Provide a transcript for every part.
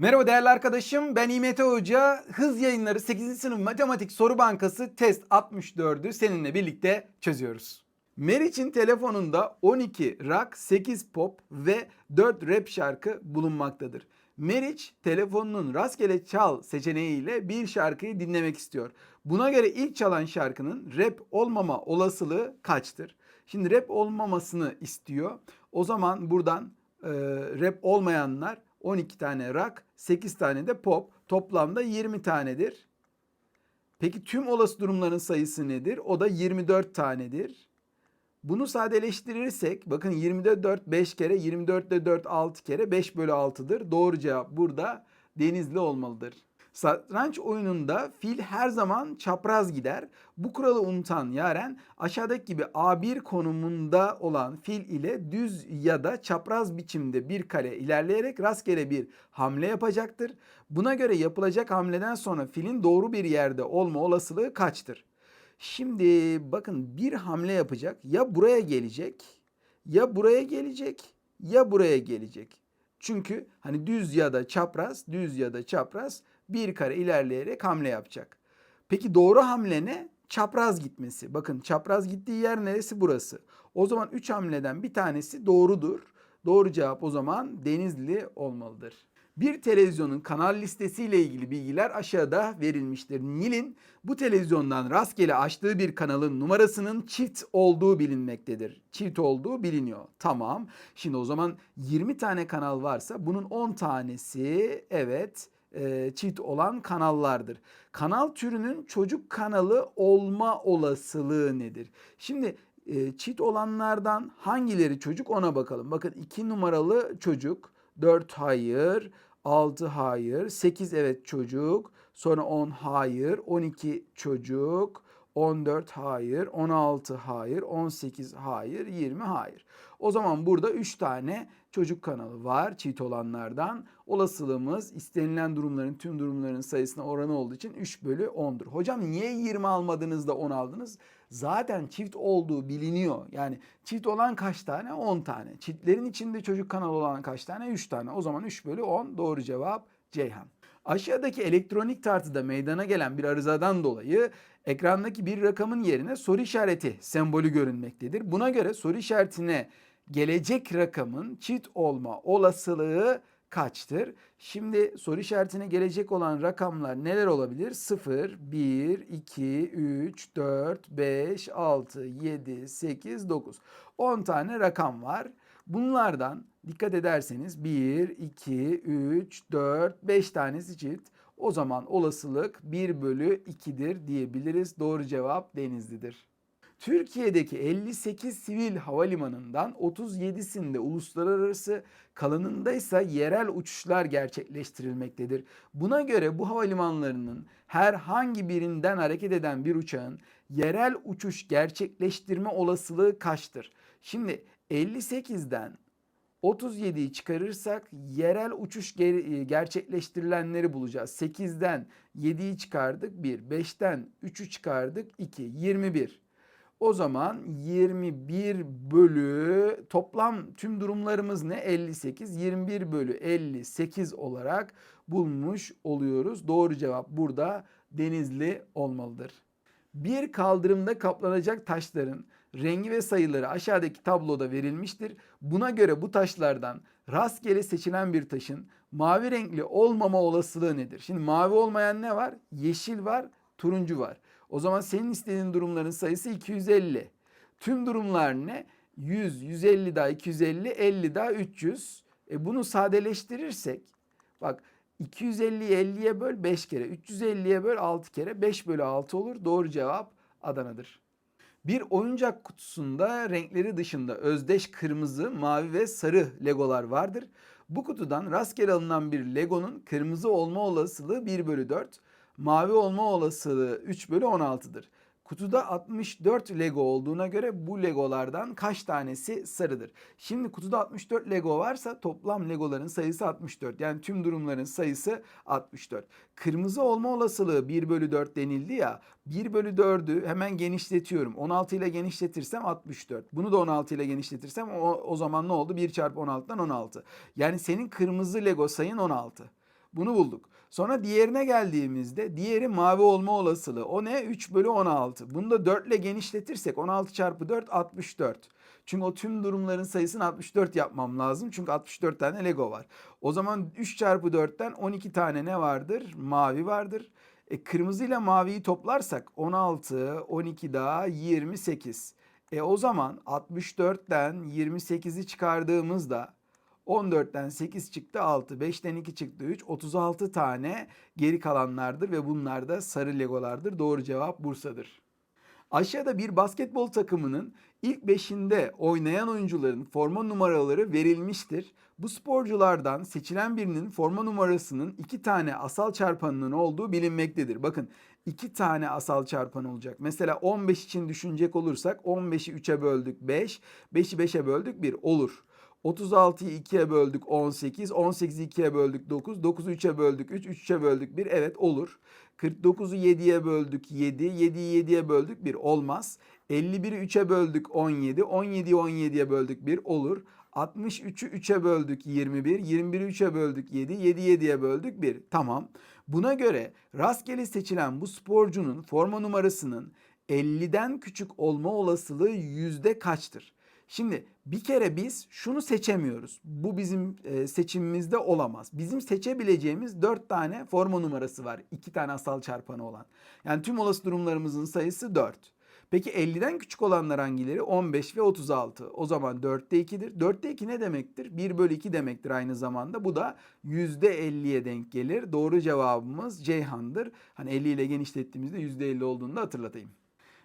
Merhaba değerli arkadaşım ben İmete Hoca. Hız yayınları 8. sınıf matematik soru bankası test 64'ü seninle birlikte çözüyoruz. Meriç'in telefonunda 12 rock, 8 pop ve 4 rap şarkı bulunmaktadır. Meriç telefonunun rastgele çal seçeneğiyle bir şarkıyı dinlemek istiyor. Buna göre ilk çalan şarkının rap olmama olasılığı kaçtır? Şimdi rap olmamasını istiyor. O zaman buradan e, rap olmayanlar 12 tane rock, 8 tane de pop. Toplamda 20 tanedir. Peki tüm olası durumların sayısı nedir? O da 24 tanedir. Bunu sadeleştirirsek bakın 24 4 5 kere 24 de 4 6 kere 5 bölü 6'dır. Doğru cevap burada Denizli olmalıdır. Satranç oyununda fil her zaman çapraz gider. Bu kuralı unutan Yaren aşağıdaki gibi A1 konumunda olan fil ile düz ya da çapraz biçimde bir kare ilerleyerek rastgele bir hamle yapacaktır. Buna göre yapılacak hamleden sonra filin doğru bir yerde olma olasılığı kaçtır? Şimdi bakın bir hamle yapacak. Ya buraya gelecek, ya buraya gelecek, ya buraya gelecek. Çünkü hani düz ya da çapraz, düz ya da çapraz bir kare ilerleyerek hamle yapacak. Peki doğru hamle ne? Çapraz gitmesi. Bakın çapraz gittiği yer neresi? Burası. O zaman 3 hamleden bir tanesi doğrudur. Doğru cevap o zaman Denizli olmalıdır. Bir televizyonun kanal listesiyle ilgili bilgiler aşağıda verilmiştir. Nil'in bu televizyondan rastgele açtığı bir kanalın numarasının çift olduğu bilinmektedir. Çift olduğu biliniyor. Tamam. Şimdi o zaman 20 tane kanal varsa bunun 10 tanesi evet e, çift olan kanallardır. Kanal türünün çocuk kanalı olma olasılığı nedir? Şimdi e, çift olanlardan hangileri çocuk ona bakalım. Bakın 2 numaralı çocuk, 4 hayır, 6 hayır, 8 evet çocuk, sonra 10 hayır, 12 çocuk, 14 hayır, 16 hayır, 18 hayır, 20 hayır. O zaman burada 3 tane çocuk kanalı var çift olanlardan. Olasılığımız istenilen durumların tüm durumların sayısına oranı olduğu için 3 bölü 10'dur. Hocam niye 20 almadınız da 10 aldınız? Zaten çift olduğu biliniyor. Yani çift olan kaç tane? 10 tane. Çiftlerin içinde çocuk kanalı olan kaç tane? 3 tane. O zaman 3 bölü 10 doğru cevap Ceyhan. Aşağıdaki elektronik tartıda meydana gelen bir arızadan dolayı ekrandaki bir rakamın yerine soru işareti sembolü görünmektedir. Buna göre soru işaretine gelecek rakamın çift olma olasılığı kaçtır? Şimdi soru işaretine gelecek olan rakamlar neler olabilir? 0, 1, 2, 3, 4, 5, 6, 7, 8, 9. 10 tane rakam var. Bunlardan dikkat ederseniz 1, 2, 3, 4, 5 tanesi çift. O zaman olasılık 1 bölü 2'dir diyebiliriz. Doğru cevap Denizli'dir. Türkiye'deki 58 sivil havalimanından 37'sinde uluslararası kalanında ise yerel uçuşlar gerçekleştirilmektedir. Buna göre bu havalimanlarının herhangi birinden hareket eden bir uçağın yerel uçuş gerçekleştirme olasılığı kaçtır? Şimdi 58'den 37'yi çıkarırsak yerel uçuş ger- gerçekleştirilenleri bulacağız. 8'den 7'yi çıkardık 1, 5'ten 3'ü çıkardık 2, 21. O zaman 21 bölü toplam tüm durumlarımız ne? 58. 21 bölü 58 olarak bulmuş oluyoruz. Doğru cevap burada Denizli olmalıdır. Bir kaldırımda kaplanacak taşların rengi ve sayıları aşağıdaki tabloda verilmiştir. Buna göre bu taşlardan rastgele seçilen bir taşın mavi renkli olmama olasılığı nedir? Şimdi mavi olmayan ne var? Yeşil var, turuncu var. O zaman senin istediğin durumların sayısı 250. Tüm durumlar ne? 100, 150 daha 250, 50 daha 300. E bunu sadeleştirirsek bak 250'yi 50'ye böl 5 kere, 350'ye böl 6 kere, 5 bölü 6 olur. Doğru cevap Adana'dır. Bir oyuncak kutusunda renkleri dışında özdeş kırmızı, mavi ve sarı legolar vardır. Bu kutudan rastgele alınan bir legonun kırmızı olma olasılığı 1 bölü 4, mavi olma olasılığı 3 bölü 16'dır. Kutuda 64 Lego olduğuna göre bu Legolardan kaç tanesi sarıdır? Şimdi kutuda 64 Lego varsa toplam Legoların sayısı 64. Yani tüm durumların sayısı 64. Kırmızı olma olasılığı 1 bölü 4 denildi ya. 1 bölü 4'ü hemen genişletiyorum. 16 ile genişletirsem 64. Bunu da 16 ile genişletirsem o, o zaman ne oldu? 1 çarpı 16'dan 16. Yani senin kırmızı Lego sayın 16. Bunu bulduk. Sonra diğerine geldiğimizde diğeri mavi olma olasılığı. O ne? 3 bölü 16. Bunu da 4 ile genişletirsek 16 çarpı 4 64. Çünkü o tüm durumların sayısını 64 yapmam lazım. Çünkü 64 tane Lego var. O zaman 3 çarpı 4'ten 12 tane ne vardır? Mavi vardır. E, kırmızı ile maviyi toplarsak 16, 12 daha 28. E o zaman 64'ten 28'i çıkardığımızda 14'ten 8 çıktı 6, 5'ten 2 çıktı 3, 36 tane geri kalanlardır ve bunlar da sarı legolardır. Doğru cevap Bursa'dır. Aşağıda bir basketbol takımının ilk beşinde oynayan oyuncuların forma numaraları verilmiştir. Bu sporculardan seçilen birinin forma numarasının iki tane asal çarpanının olduğu bilinmektedir. Bakın iki tane asal çarpan olacak. Mesela 15 için düşünecek olursak 15'i 3'e böldük 5, 5'i 5'e böldük 1 olur. 36'yı 2'ye böldük 18, 18'i 2'ye böldük 9, 9'u 3'e böldük 3, 3'e böldük 1 evet olur. 49'u 7'ye böldük 7, 7'yi 7'ye böldük 1 olmaz. 51'i 3'e böldük 17, 17'yi 17'ye böldük 1 olur. 63'ü 3'e böldük 21, 21'i 3'e böldük 7, 7'yi 7'ye böldük 1. Tamam. Buna göre rastgele seçilen bu sporcunun forma numarasının 50'den küçük olma olasılığı yüzde kaçtır? Şimdi bir kere biz şunu seçemiyoruz. Bu bizim e, seçimimizde olamaz. Bizim seçebileceğimiz 4 tane forma numarası var. 2 tane asal çarpanı olan. Yani tüm olası durumlarımızın sayısı 4. Peki 50'den küçük olanlar hangileri? 15 ve 36. O zaman 4'te 2'dir. 4'te 2 ne demektir? 1 bölü 2 demektir aynı zamanda. Bu da %50'ye denk gelir. Doğru cevabımız Ceyhan'dır. Hani 50 ile genişlettiğimizde %50 olduğunu da hatırlatayım.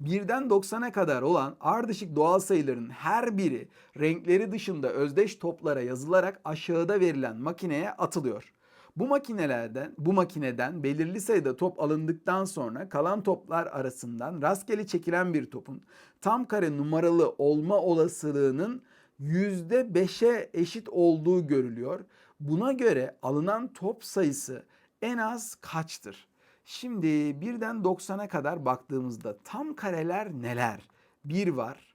Birden 90'a kadar olan ardışık doğal sayıların her biri renkleri dışında özdeş toplara yazılarak aşağıda verilen makineye atılıyor. Bu makinelerden, bu makineden belirli sayıda top alındıktan sonra kalan toplar arasından rastgele çekilen bir topun tam kare numaralı olma olasılığının %5'e eşit olduğu görülüyor. Buna göre alınan top sayısı en az kaçtır? Şimdi birden 90'a kadar baktığımızda tam kareler neler? 1 var,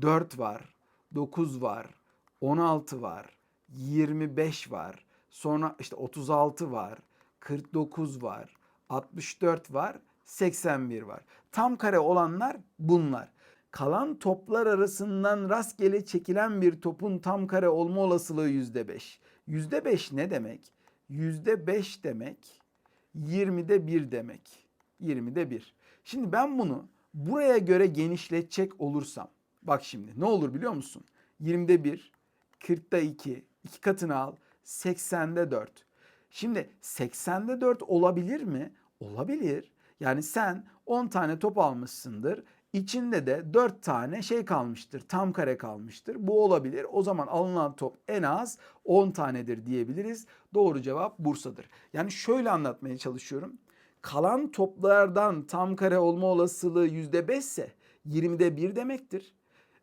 4 var, 9 var, 16 var, 25 var, sonra işte 36 var, 49 var, 64 var, 81 var. Tam kare olanlar bunlar. Kalan toplar arasından rastgele çekilen bir topun tam kare olma olasılığı %5. %5 ne demek? %5 demek 20'de 1 demek. 20'de 1. Şimdi ben bunu buraya göre genişletecek olursam bak şimdi ne olur biliyor musun? 20'de 1, 40'da 2, 2 katını al 80'de 4. Şimdi 80'de 4 olabilir mi? Olabilir. Yani sen 10 tane top almışsındır. İçinde de 4 tane şey kalmıştır. Tam kare kalmıştır. Bu olabilir. O zaman alınan top en az 10 tanedir diyebiliriz. Doğru cevap Bursa'dır. Yani şöyle anlatmaya çalışıyorum. Kalan toplardan tam kare olma olasılığı %5 ise 20'de 1 demektir.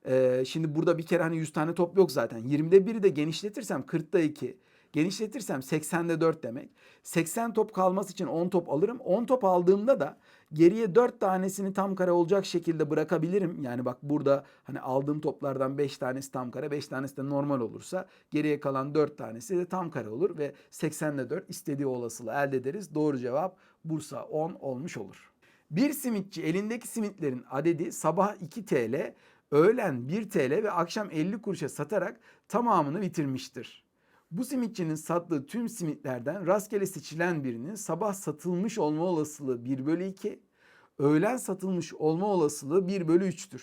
Ee, şimdi burada bir kere hani 100 tane top yok zaten. 20'de 1'i de genişletirsem 40'da 2, genişletirsem 80'de 4 demek. 80 top kalması için 10 top alırım. 10 top aldığımda da geriye 4 tanesini tam kare olacak şekilde bırakabilirim. Yani bak burada hani aldığım toplardan 5 tanesi tam kare, 5 tanesi de normal olursa geriye kalan 4 tanesi de tam kare olur ve 80'de 4 istediği olasılığı elde ederiz. Doğru cevap Bursa 10 olmuş olur. Bir simitçi elindeki simitlerin adedi sabah 2 TL, öğlen 1 TL ve akşam 50 kuruşa satarak tamamını bitirmiştir. Bu simitçinin sattığı tüm simitlerden rastgele seçilen birinin sabah satılmış olma olasılığı 1 bölü 2, öğlen satılmış olma olasılığı 1 bölü 3'tür.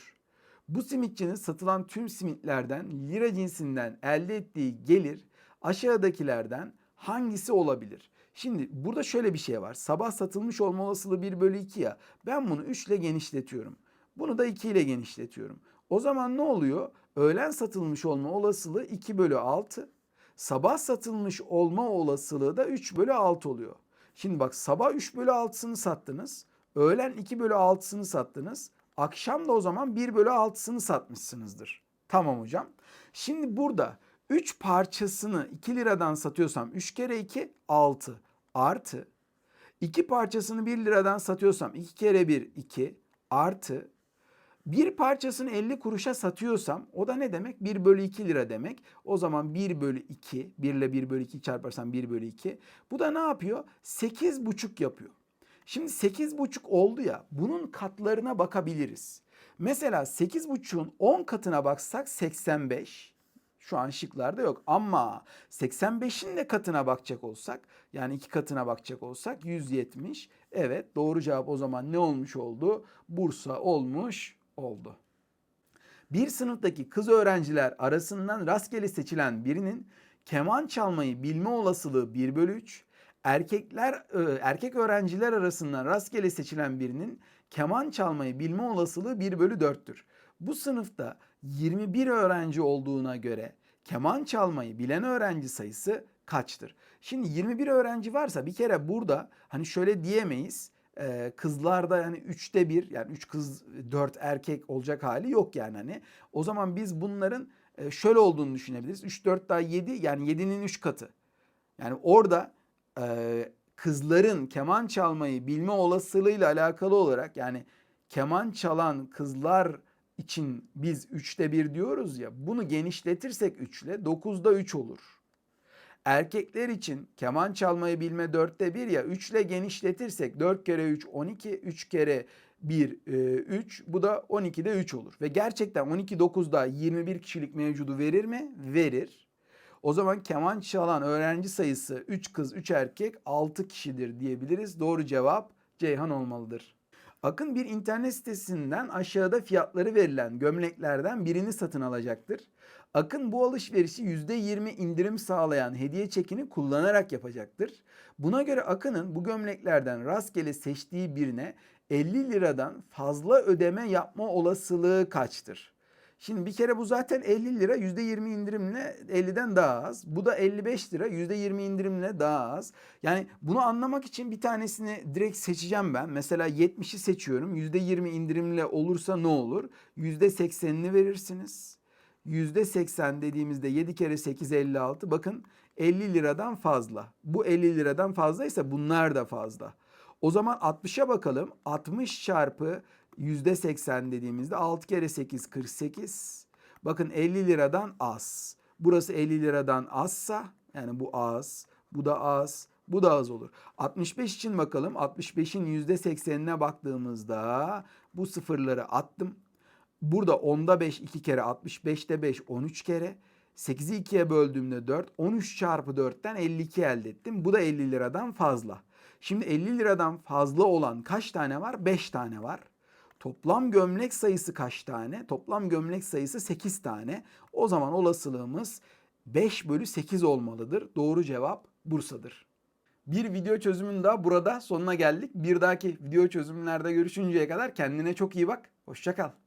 Bu simitçinin satılan tüm simitlerden lira cinsinden elde ettiği gelir aşağıdakilerden hangisi olabilir? Şimdi burada şöyle bir şey var. Sabah satılmış olma olasılığı 1 bölü 2 ya. Ben bunu 3 ile genişletiyorum. Bunu da 2 ile genişletiyorum. O zaman ne oluyor? Öğlen satılmış olma olasılığı 2 bölü 6 sabah satılmış olma olasılığı da 3 bölü 6 oluyor. Şimdi bak sabah 3 bölü 6'sını sattınız. Öğlen 2 bölü 6'sını sattınız. Akşam da o zaman 1 bölü 6'sını satmışsınızdır. Tamam hocam. Şimdi burada 3 parçasını 2 liradan satıyorsam 3 kere 2 6 artı 2 parçasını 1 liradan satıyorsam 2 kere 1 2 artı Bir parçasını 50 kuruşa satıyorsam o da ne demek? 1 bölü 2 lira demek. O zaman 1 bölü 2, 1 ile 1 bölü 2 çarparsam 1 bölü 2. Bu da ne yapıyor? 8,5 yapıyor. Şimdi 8,5 oldu ya bunun katlarına bakabiliriz. Mesela 8,5'un 10 katına baksak 85. Şu an şıklarda yok ama 85'in de katına bakacak olsak yani iki katına bakacak olsak 170. Evet doğru cevap o zaman ne olmuş oldu? Bursa olmuş oldu. Bir sınıftaki kız öğrenciler arasından rastgele seçilen birinin keman çalmayı bilme olasılığı 1 bölü 3. Erkekler e, erkek öğrenciler arasından rastgele seçilen birinin keman çalmayı bilme olasılığı 1 bölü 4'tür. Bu sınıfta 21 öğrenci olduğuna göre keman çalmayı bilen öğrenci sayısı kaçtır? Şimdi 21 öğrenci varsa bir kere burada hani şöyle diyemeyiz. Kızlarda yani 3'te 1 yani 3 kız 4 erkek olacak hali yok yani hani. O zaman biz bunların şöyle olduğunu düşünebiliriz. 3 4 daha 7 yani 7'nin 3 katı. Yani orada kızların keman çalmayı bilme olasılığıyla alakalı olarak yani keman çalan kızlar için biz 3'te 1 diyoruz ya bunu genişletirsek 3 ile 9'da 3 olur. Erkekler için keman çalmayı bilme 4'te 1 ya 3 ile genişletirsek 4 kere 3 12 3 kere 1 3 bu da 12'de 3 olur. Ve gerçekten 12 9'da 21 kişilik mevcudu verir mi? Verir. O zaman keman çalan öğrenci sayısı 3 kız 3 erkek 6 kişidir diyebiliriz. Doğru cevap Ceyhan olmalıdır. Akın bir internet sitesinden aşağıda fiyatları verilen gömleklerden birini satın alacaktır. Akın bu alışverişi %20 indirim sağlayan hediye çekini kullanarak yapacaktır. Buna göre Akın'ın bu gömleklerden rastgele seçtiği birine 50 liradan fazla ödeme yapma olasılığı kaçtır? Şimdi bir kere bu zaten 50 lira %20 indirimle 50'den daha az. Bu da 55 lira %20 indirimle daha az. Yani bunu anlamak için bir tanesini direkt seçeceğim ben. Mesela 70'i seçiyorum. %20 indirimle olursa ne olur? %80'ini verirsiniz. %80 dediğimizde 7 kere 8 56. Bakın 50 liradan fazla. Bu 50 liradan fazlaysa bunlar da fazla. O zaman 60'a bakalım. 60 çarpı %80 dediğimizde 6 kere 8 48. Bakın 50 liradan az. Burası 50 liradan azsa yani bu az, bu da az, bu da az olur. 65 için bakalım. 65'in %80'ine baktığımızda bu sıfırları attım. Burada 10'da 5 2 kere 65'te 5 13 kere. 8'i 2'ye böldüğümde 4. 13 çarpı 4'ten 52 elde ettim. Bu da 50 liradan fazla. Şimdi 50 liradan fazla olan kaç tane var? 5 tane var. Toplam gömlek sayısı kaç tane? Toplam gömlek sayısı 8 tane. O zaman olasılığımız 5 bölü 8 olmalıdır. Doğru cevap Bursa'dır. Bir video çözümün daha burada sonuna geldik. Bir dahaki video çözümlerde görüşünceye kadar kendine çok iyi bak. Hoşçakal.